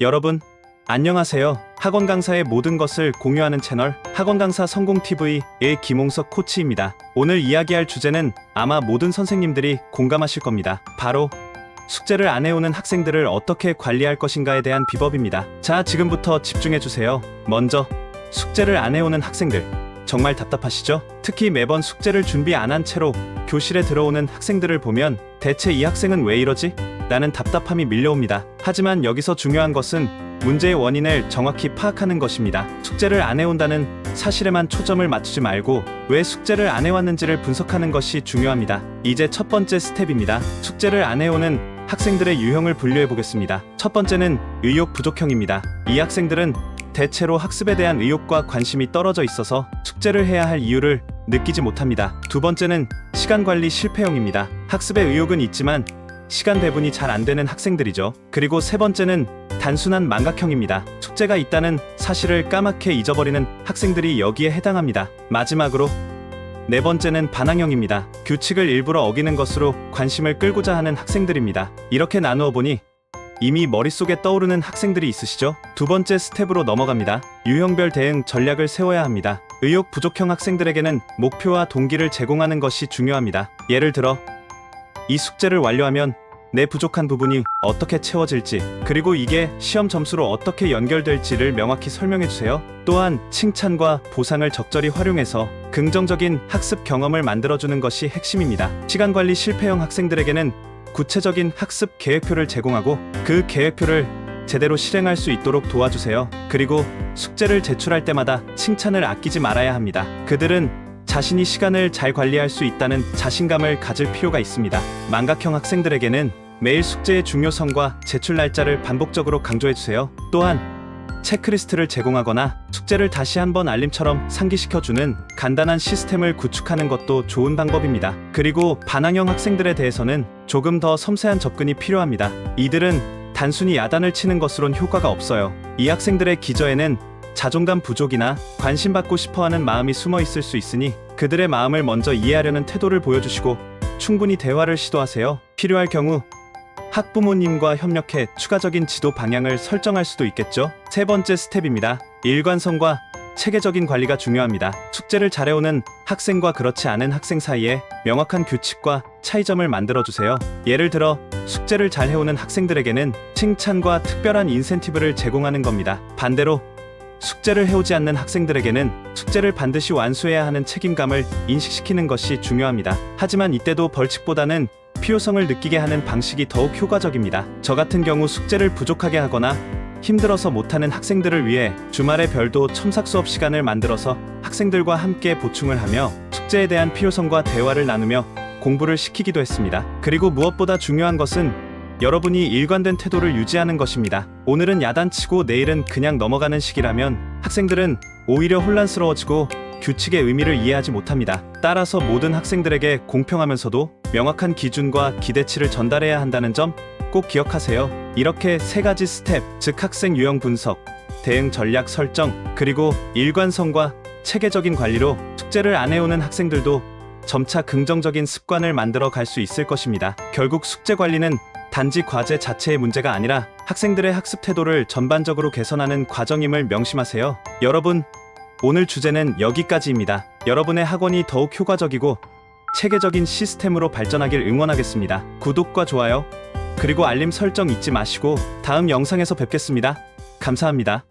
여러분, 안녕하세요. 학원 강사의 모든 것을 공유하는 채널 학원 강사 성공 TV의 김홍석 코치입니다. 오늘 이야기할 주제는 아마 모든 선생님들이 공감하실 겁니다. 바로 숙제를 안 해오는 학생들을 어떻게 관리할 것인가에 대한 비법입니다. 자, 지금부터 집중해 주세요. 먼저 숙제를 안 해오는 학생들 정말 답답하시죠? 특히 매번 숙제를 준비 안 한 채로 교실에 들어오는 학생들을 보면 대체 이 학생은 왜 이러지? 라는 답답함이 밀려옵니다. 하지만 여기서 중요한 것은 문제의 원인을 정확히 파악하는 것입니다. 숙제를 안 해온다는 사실에만 초점을 맞추지 말고 왜 숙제를 안 해왔는지를 분석하는 것이 중요합니다. 이제 첫 번째 스텝입니다. 숙제를 안 해오는 학생들의 유형을 분류해 보겠습니다. 첫 번째는 의욕 부족형입니다. 이 학생들은 대체로 학습에 대한 의욕과 관심이 떨어져 있어서 숙제를 해야 할 이유를 느끼지 못합니다. 두 번째는 시간 관리 실패형입니다. 학습에 의욕은 있지만 시간 배분이 잘 안 되는 학생들이죠. 그리고 세 번째는 단순한 망각형입니다. 숙제가 있다는 사실을 까맣게 잊어버리는 학생들이 여기에 해당합니다. 마지막으로 네 번째는 반항형입니다. 규칙을 일부러 어기는 것으로 관심을 끌고자 하는 학생들입니다. 이렇게 나누어 보니 이미 머릿속에 떠오르는 학생들이 있으시죠? 두 번째 스텝으로 넘어갑니다. 유형별 대응 전략을 세워야 합니다. 의욕 부족형 학생들에게는 목표와 동기를 제공하는 것이 중요합니다. 예를 들어 이 숙제를 완료하면 내 부족한 부분이 어떻게 채워질지, 그리고 이게 시험 점수로 어떻게 연결될지를 명확히 설명해 주세요. 또한 칭찬과 보상을 적절히 활용해서 긍정적인 학습 경험을 만들어주는 것이 핵심입니다. 시간 관리 실패형 학생들에게는 구체적인 학습 계획표를 제공하고 그 계획표를 제대로 실행할 수 있도록 도와주세요. 그리고 숙제를 제출할 때마다 칭찬을 아끼지 말아야 합니다. 그들은 자신이 시간을 잘 관리할 수 있다는 자신감을 가질 필요가 있습니다. 망각형 학생들에게는 매일 숙제의 중요성과 제출 날짜를 반복적으로 강조해주세요. 또한 체크리스트를 제공하거나 숙제를 다시 한번 알림처럼 상기시켜주는 간단한 시스템을 구축하는 것도 좋은 방법입니다. 그리고 반항형 학생들에 대해서는 조금 더 섬세한 접근이 필요합니다. 이들은 단순히 야단을 치는 것으론 효과가 없어요. 이 학생들의 기저에는 자존감 부족이나 관심받고 싶어 하는 마음이 숨어 있을 수 있으니 그들의 마음을 먼저 이해하려는 태도를 보여주시고 충분히 대화를 시도하세요. 필요할 경우 학부모님과 협력해 추가적인 지도 방향을 설정할 수도 있겠죠. 세 번째 스텝입니다. 일관성과 체계적인 관리가 중요합니다. 숙제를 잘해오는 학생과 그렇지 않은 학생 사이에 명확한 규칙과 차이점을 만들어주세요. 예를 들어 숙제를 잘 해오는 학생들에게는 칭찬과 특별한 인센티브를 제공하는 겁니다. 반대로 숙제를 해오지 않는 학생들에게는 숙제를 반드시 완수해야 하는 책임감을 인식시키는 것이 중요합니다. 하지만 이때도 벌칙보다는 필요성을 느끼게 하는 방식이 더욱 효과적입니다. 저 같은 경우 숙제를 부족하게 하거나 힘들어서 못하는 학생들을 위해 주말에 별도 첨삭 수업 시간을 만들어서 학생들과 함께 보충을 하며 숙제에 대한 필요성과 대화를 나누며 공부를 시키기도 했습니다. 그리고 무엇보다 중요한 것은 여러분이 일관된 태도를 유지하는 것입니다. 오늘은 야단치고 내일은 그냥 넘어가는 식이라면 학생들은 오히려 혼란스러워지고 규칙의 의미를 이해하지 못합니다. 따라서 모든 학생들에게 공평하면서도 명확한 기준과 기대치를 전달해야 한다는 점 꼭 기억하세요. 이렇게 세 가지 스텝, 즉 학생 유형 분석, 대응 전략 설정, 그리고 일관성과 체계적인 관리로 숙제를 안 해오는 학생들도 점차 긍정적인 습관을 만들어 갈 수 있을 것입니다. 결국 숙제 관리는 단지 과제 자체의 문제가 아니라 학생들의 학습 태도를 전반적으로 개선하는 과정임을 명심하세요. 여러분, 오늘 주제는 여기까지입니다. 여러분의 학원이 더욱 효과적이고 체계적인 시스템으로 발전하길 응원하겠습니다. 구독과 좋아요, 그리고 알림 설정 잊지 마시고 다음 영상에서 뵙겠습니다. 감사합니다.